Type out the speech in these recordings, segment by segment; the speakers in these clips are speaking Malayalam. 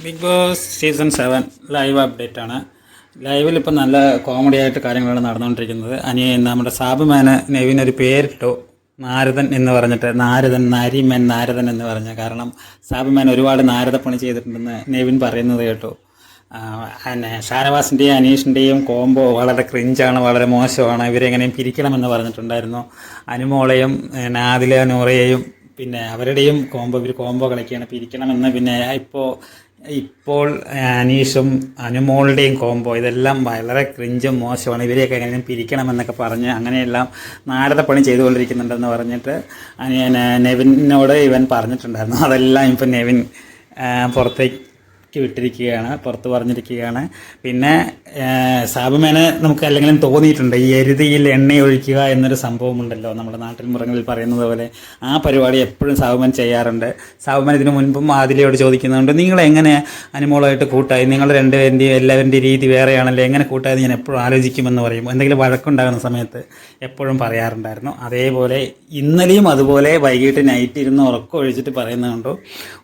Bigg Boss season seven live update ആണ്. ലൈവിൽ ഇപ്പം നല്ല കോമഡി ആയിട്ട് കാര്യങ്ങളാണ് നടന്നുകൊണ്ടിരിക്കുന്നത്. അനി നമ്മുടെ സാബുമാന് നെവിൻ ഒരു പേരിട്ടു. നാരദൻ എന്ന് പറഞ്ഞിട്ട് നാരദൻ നാരിമൻ നാരദൻ എന്ന് പറഞ്ഞ കാരണം സാബുമാൻ ഒരുപാട് നാരദ പണി ചെയ്തിട്ടുണ്ടെന്ന് നെവിൻ പറയുന്നത് കേട്ടു. പിന്നെ ഷാനവാസിന്റെയും അനീഷിന്റെയും കോംബോ വളരെ ക്രിഞ്ചാണ് വളരെ മോശമാണ്. ഇവരെങ്ങനെയും പിരിക്കണമെന്ന് പറഞ്ഞിട്ടുണ്ടായിരുന്നു. അനുമോളെയും നാദില നൂറയെയും പിന്നെ അവരുടെയും കോംബോ ഇവർ കോംബോ കളിക്കുകയാണ്. പിരിക്കണമെന്ന് പിന്നെ ഇപ്പോൾ ഇപ്പോൾ അനീഷും അനുമോളുടെയും കോംബോ ഇതെല്ലാം വളരെ ക്രിഞ്ചും മോശമാണ്. ഇവരെയൊക്കെ എങ്ങനെയും പിരിക്കണമെന്നൊക്കെ പറഞ്ഞ് അങ്ങനെയെല്ലാം പണി ചെയ്തുകൊണ്ടിരിക്കുന്നുണ്ടെന്ന് പറഞ്ഞിട്ട് നെവിനോട് ഇവൻ പറഞ്ഞിട്ടുണ്ടായിരുന്നു. അതെല്ലാം ഇപ്പം നെവിൻ പുറത്തേക്ക് ക്ക് വിട്ടിരിക്കുകയാണ് പുറത്ത് പറഞ്ഞിരിക്കുകയാണ്. പിന്നെ സാബുമേനെ നമുക്ക് അല്ലെങ്കിലും തോന്നിയിട്ടുണ്ട് ഈ എരുതിയിൽ എണ്ണ ഒഴിക്കുക എന്നൊരു സംഭവമുണ്ടല്ലോ നമ്മുടെ നാട്ടിൻ മുറങ്ങളിൽ പറയുന്നത് പോലെ. ആ പരിപാടി എപ്പോഴും സാബുമൻ ചെയ്യാറുണ്ട്. സാബുമൻ ഇതിനു മുൻപും ആദിലയോട് ചോദിക്കുന്നുണ്ട് നിങ്ങൾ എങ്ങനെ അനുമോളായിട്ട് കൂട്ടായി? നിങ്ങൾ രണ്ടുപേരുടെയും എല്ലാവരുടെയും രീതി വേറെയാണല്ലോ എങ്ങനെ കൂട്ടായത് ഞാൻ എപ്പോഴും ആലോചിക്കുമെന്ന് പറയും. എന്തെങ്കിലും വഴക്കുണ്ടാകുന്ന സമയത്ത് എപ്പോഴും പറയാറുണ്ടായിരുന്നു. അതേപോലെ ഇന്നലെയും അതുപോലെ വൈകിട്ട് നൈറ്റ് ഇരുന്ന് ഉറക്കം ഒഴിച്ചിട്ട് പറയുന്നുണ്ടോ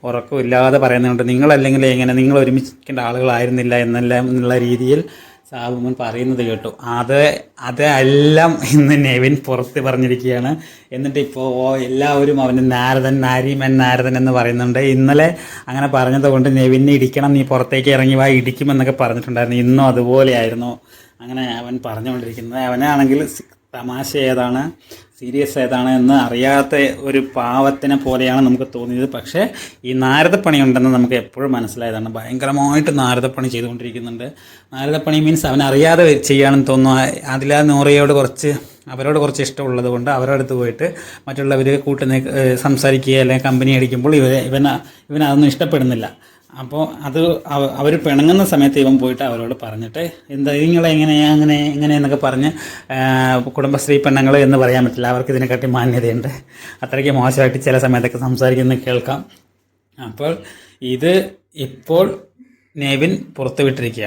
ഉറക്കമില്ലാതെ പറയുന്നുണ്ട് നിങ്ങളല്ലെങ്കിൽ എങ്ങനെ നിങ്ങൾ ഒരുമിച്ചിരിക്കേണ്ട ആളുകളായിരുന്നില്ല എന്നെല്ലാം എന്നുള്ള രീതിയിൽ സാബുമൻ പറയുന്നത് കേട്ടു. അത് അതെല്ലാം ഇന്ന് നെവിൻ പുറത്ത് പറഞ്ഞിരിക്കുകയാണ്. എന്നിട്ട് ഇപ്പോൾ എല്ലാവരും അവന് നാരദൻ നാരിമൻ നാരദൻ എന്ന് പറയുന്നുണ്ട്. ഇന്നലെ അങ്ങനെ പറഞ്ഞത് കൊണ്ട് നെവിനെ ഇടിക്കണം നീ പുറത്തേക്ക് ഇറങ്ങി വാ ഇടിക്കുമെന്നൊക്കെ പറഞ്ഞിട്ടുണ്ടായിരുന്നു. ഇന്നും അതുപോലെയായിരുന്നു. അങ്ങനെ അവൻ പറഞ്ഞുകൊണ്ടിരിക്കുന്നത്. അവനാണെങ്കിൽ തമാശ ഏതാണ്? സീരിയസ് ഏതാണ് എന്ന് അറിയാത്ത ഒരു പാവത്തിനെ പോലെയാണ് നമുക്ക് തോന്നിയത്. പക്ഷേ ഈ നാരദപ്പണി ഉണ്ടെന്ന് നമുക്ക് എപ്പോഴും മനസ്സിലായതാണ്. ഭയങ്കരമായിട്ട് നാരദപ്പണി ചെയ്തുകൊണ്ടിരിക്കുന്നുണ്ട്. നാരദപ്പണി മീൻസ് അവൻ അറിയാതെ ചെയ്യാണെന്ന് തോന്നുന്നു. അതിലാ നൂറയോട് കുറച്ച് അവരോട് കുറച്ച് ഇഷ്ടമുള്ളത് കൊണ്ട് അവരുടെ അടുത്ത് പോയിട്ട് മറ്റുള്ളവർ കൂട്ടുന്ന സംസാരിക്കുക അല്ലെങ്കിൽ കമ്പനി അടിക്കുമ്പോൾ ഇവ ഇവൻ അതൊന്നും ഇഷ്ടപ്പെടുന്നില്ല. അപ്പോൾ അത് അവർ പിണങ്ങുന്ന സമയത്ത് ഇവൻ പോയിട്ട് അവരോട് പറഞ്ഞിട്ട് എന്താ നിങ്ങളെ എങ്ങനെ അങ്ങനെ എങ്ങനെ എന്നൊക്കെ പറഞ്ഞ് കുടുംബശ്രീ പെണ്ണുങ്ങൾ എന്ന് പറയാൻ പറ്റില്ല. അവർക്ക് ഇതിനെക്കാട്ടി മാന്യതയുണ്ട്. അത്രയ്ക്ക് മോശമായിട്ട് ചില സമയത്തൊക്കെ സംസാരിക്കുന്നത് കേൾക്കാം. അപ്പോൾ ഇത് ഇപ്പോൾ നെവിൻ പുറത്തുവിട്ടിരിക്കുകയാണ്.